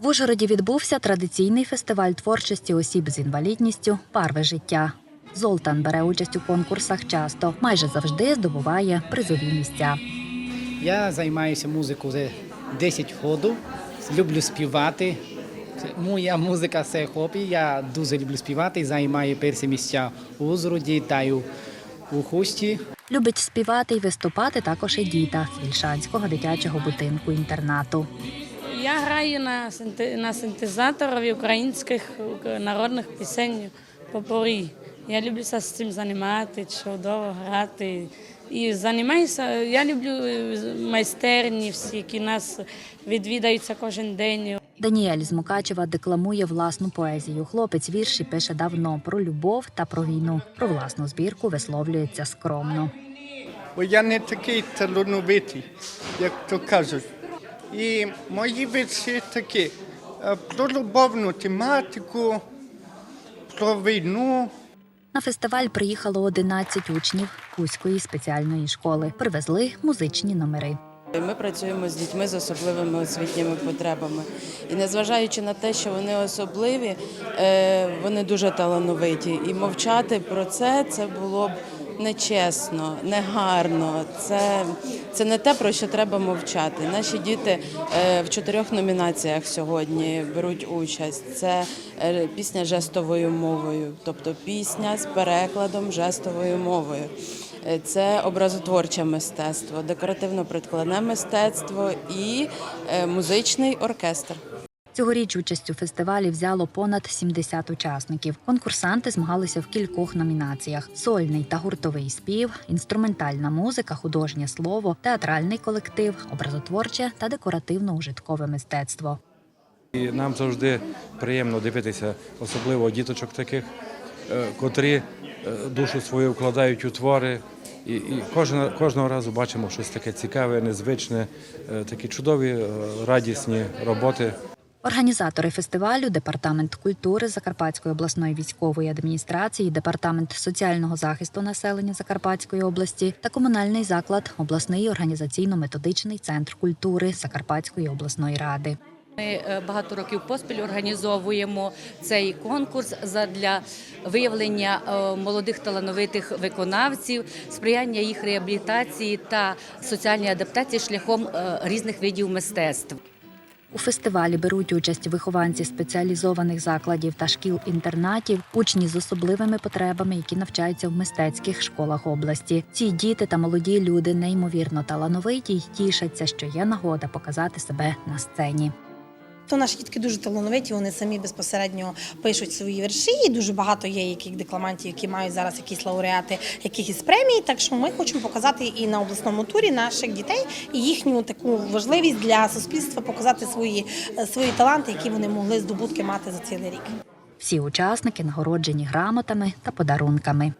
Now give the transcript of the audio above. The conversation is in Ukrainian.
В Ужгороді відбувся традиційний фестиваль творчості осіб з інвалідністю Парви життя. Золтан бере участь у конкурсах часто, майже завжди здобуває призові місця. Я займаюся музикою вже 10 років, люблю співати. Моя музика це хобі. Я дуже люблю співати, займаю перші місця у Узгороді та й у- у Хусті. Любить співати і виступати також і діта з Вільшанського дитячого будинку інтернату. Я граю на, синте- на синтезаторові українських е, народних пісень попорі. Я люблю з цим займати, чудово грати. І займаюся, я люблю е, майстерні всі, які нас відвідаються кожен день. Даніель з Мукачева декламує власну поезію. Хлопець вірші пише давно про любов та про війну. Про власну збірку висловлюється скромно. бо я не такий талановитий, як то кажуть. І мої вірші такі е, про любовну тематику, про війну. На фестиваль приїхало 11 учнів Кузької спеціальної школи. Привезли музичні номери. Ми працюємо з дітьми з особливими освітніми потребами. І незважаючи на те, що вони особливі, е, вони дуже талановиті. І мовчати про це це було б нечесно, негарно. Це, це не те, про що треба мовчати. Наші діти е, в чотирьох номінаціях сьогодні беруть участь. Це е, пісня жестовою мовою, тобто пісня з перекладом жестовою мовою. Е, Це образотворче мистецтво, декоративно-прикладне мистецтво і музичний оркестр. Цьогоріч участь у фестивалі взяло понад 70 учасників. Конкурсанти змагалися в кількох номінаціях: сольний та гуртовий спів, інструментальна музика, художнє слово, театральний колектив, образотворче та декоративно-ужиткове мистецтво. І нам завжди приємно дивитися, особливо діточок таких, е, котрі е, душу свою вкладають у твори. І, і кожного, кожного разу бачимо щось таке цікаве, незвичне, е, такі чудові, радісні роботи. Організатори фестивалю, департамент культури Закарпатської обласної військової адміністрації, департамент соціального захисту населення Закарпатської області та комунальний заклад, обласний організаційно-методичний центр культури Закарпатської обласної ради. Ми е, багато років поспіль організовуємо цей конкурс для виявлення е, молодих талановитих виконавців, сприяння їх реабілітації та соціальній адаптації шляхом е, різних видів мистецтв. У фестивалі беруть участь вихованці спеціалізованих закладів та шкіл-інтернатів, учні з особливими потребами, які навчаються в мистецьких школах області. Ці діти та молоді люди неймовірно талановиті й тішаться, що є нагода показати себе на сцені. То наші дітки дуже талановиті, вони самі безпосередньо пишуть свої вірші. І дуже багато є яких декламантів, які мають зараз якісь лауреати якихось премій. Так що ми хочемо показати і на обласному турі наших дітей і їхню таку важливість для суспільства показати свої, е, свої таланти, які вони могли здобутки мати за цілий рік. Всі учасники нагороджені грамотами та подарунками.